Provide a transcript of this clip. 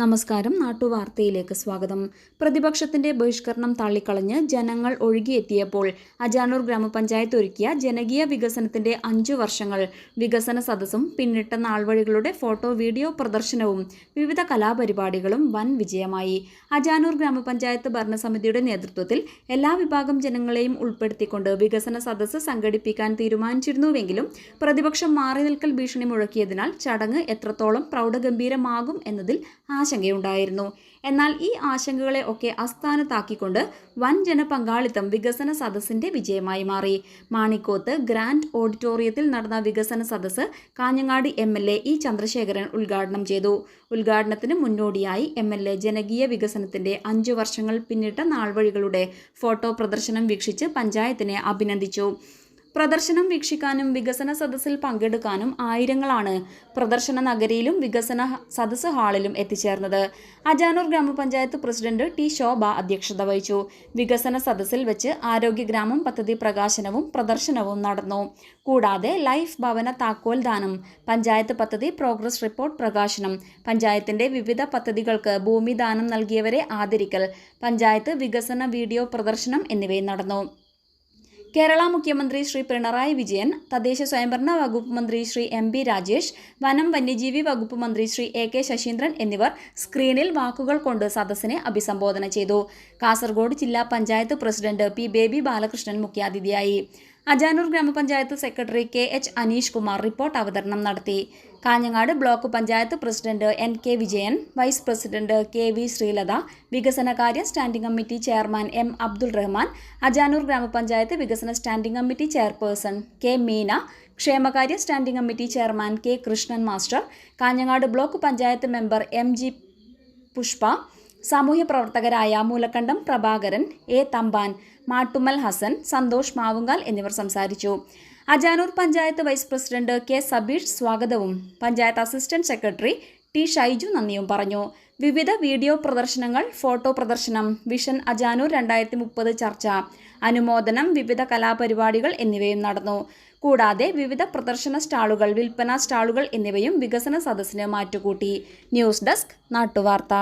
നമസ്കാരം. നാട്ടുവാർത്തയിലേക്ക് സ്വാഗതം. പ്രതിപക്ഷത്തിന്റെ ബഹിഷ്കരണം തള്ളിക്കളഞ്ഞ് ജനങ്ങൾ ഒഴുകിയെത്തിയപ്പോൾ അജാനൂർ ഗ്രാമപഞ്ചായത്ത് ഒരുക്കിയ ജനകീയ വികസനത്തിന്റെ അഞ്ചു വർഷങ്ങൾ വികസന സദസ്സും പിന്നിട്ട നാൾവഴികളുടെ ഫോട്ടോ വീഡിയോ പ്രദർശനവും വിവിധ കലാപരിപാടികളും വൻ വിജയമായി. അജാനൂർ ഗ്രാമപഞ്ചായത്ത് ഭരണസമിതിയുടെ നേതൃത്വത്തിൽ എല്ലാ വിഭാഗം ജനങ്ങളെയും ഉൾപ്പെടുത്തിക്കൊണ്ട് വികസന സദസ്സ് സംഘടിപ്പിക്കാൻ തീരുമാനിച്ചിരുന്നുവെങ്കിലും പ്രതിപക്ഷം മാറി നിൽക്കൽ ഭീഷണി മുഴക്കിയതിനാൽ ചടങ്ങ് എത്രത്തോളം പ്രൗഢഗംഭീരമാകും എന്നതിൽ ആശങ്കയുണ്ടായിരുന്നു. എന്നാൽ ഈ ആശങ്കകളെ ഒക്കെ അസ്ഥാനത്താക്കിക്കൊണ്ട് വൻ ജനപങ്കാളിത്തം വികസന സദസ്സിന്റെ വിജയമായി മാറി. മാണിക്കോത്ത് ഗ്രാൻഡ് ഓഡിറ്റോറിയത്തിൽ നടന്ന വികസന സദസ്സ് Kanhangad M L A E Chandrasekharan ഉദ്ഘാടനം ചെയ്തു. ഉദ്ഘാടനത്തിന് മുന്നോടിയായി എം എൽ എ ജനകീയ വികസനത്തിന്റെ അഞ്ചു വർഷങ്ങൾ പിന്നിട്ട നാൾവഴികളുടെ ഫോട്ടോ പ്രദർശനം വീക്ഷിച്ച് പഞ്ചായത്തിനെ അഭിനന്ദിച്ചു. പ്രദർശനം വീക്ഷിക്കാനും വികസന സദസ്സിൽ പങ്കെടുക്കാനും ആയിരങ്ങളാണ് പ്രദർശന നഗരിയിലും വികസന സദസ് ഹാളിലും എത്തിച്ചേർന്നത്. അജാനൂർ ഗ്രാമപഞ്ചായത്ത് പ്രസിഡന്റ് ടി ശോഭ അധ്യക്ഷത വഹിച്ചു. വികസന സദസ്സിൽ വെച്ച് ആരോഗ്യ ഗ്രാമം പദ്ധതി പ്രകാശനവും പ്രദർശനവും നടന്നു. കൂടാതെ ലൈഫ് ഭവന താക്കോൽ ദാനം പഞ്ചായത്ത് പദ്ധതി പ്രോഗ്രസ് റിപ്പോർട്ട് പ്രകാശനം പഞ്ചായത്തിന്റെ വിവിധ പദ്ധതികൾക്ക് ഭൂമി ദാനം നൽകിയവരെ ആദരിക്കൽ പഞ്ചായത്ത് വികസന വീഡിയോ പ്രദർശനം എന്നിവയും നടന്നു. കേരള മുഖ്യമന്ത്രി ശ്രീ പിണറായി വിജയൻ തദ്ദേശ സ്വയംഭരണ വകുപ്പ് മന്ത്രി ശ്രീ എം പി രാജേഷ് വനം വന്യജീവി വകുപ്പ് മന്ത്രി ശ്രീ എ കെ ശശീന്ദ്രൻ എന്നിവർ സ്ക്രീനിൽ വാക്കുകൾ കൊണ്ട് സദസ്സിനെ അഭിസംബോധന ചെയ്തു. കാസർഗോഡ് ജില്ലാ പഞ്ചായത്ത് പ്രസിഡന്റ് പി ബേബി ബാലകൃഷ്ണൻ മുഖ്യാതിഥിയായി. അജാനൂർ ഗ്രാമപഞ്ചായത്ത് secretary K H Aneesh Kumar report അവതരണം നടത്തി. Kanhangad block panchayat president N K Vijayan vice president K V Sreelatha വികസനകാര്യ standing committee chairman M Abdul Rahman Ajanur ഗ്രാമപഞ്ചായത്ത് വികസന standing committee chairperson K Meena ക്ഷേമകാര്യ standing committee chairman K Krishnan master Kanhangad block panchayat member M G Pushpa സാമൂഹ്യ പ്രവർത്തകരായ Moolakkandam Prabhakaran A. Thampan Mattummal Hasan Santhosh Mavungal എന്നിവർ സംസാരിച്ചു. Ajanur panchayat vice president K. Sabeesh സ്വാഗതവും. Panchayat assistant secretary T. Shaiju നന്ദിയും പറഞ്ഞു. വിവിധ വീഡിയോ പ്രദർശനങ്ങൾ ഫോട്ടോ പ്രദർശനം വിഷൻ അജാനൂർ രണ്ടായിരത്തി മുപ്പത് ചർച്ച അനുമോദനം വിവിധ കലാപരിപാടികൾ എന്നിവയും നടന്നു. കൂടാതെ വിവിധ പ്രദർശന സ്റ്റാളുകൾ വിൽപ്പന സ്റ്റാളുകൾ എന്നിവയും വികസന സദസ്സിന് മാറ്റുകൂട്ടി. News desk നാട്ടുവാർത്ത.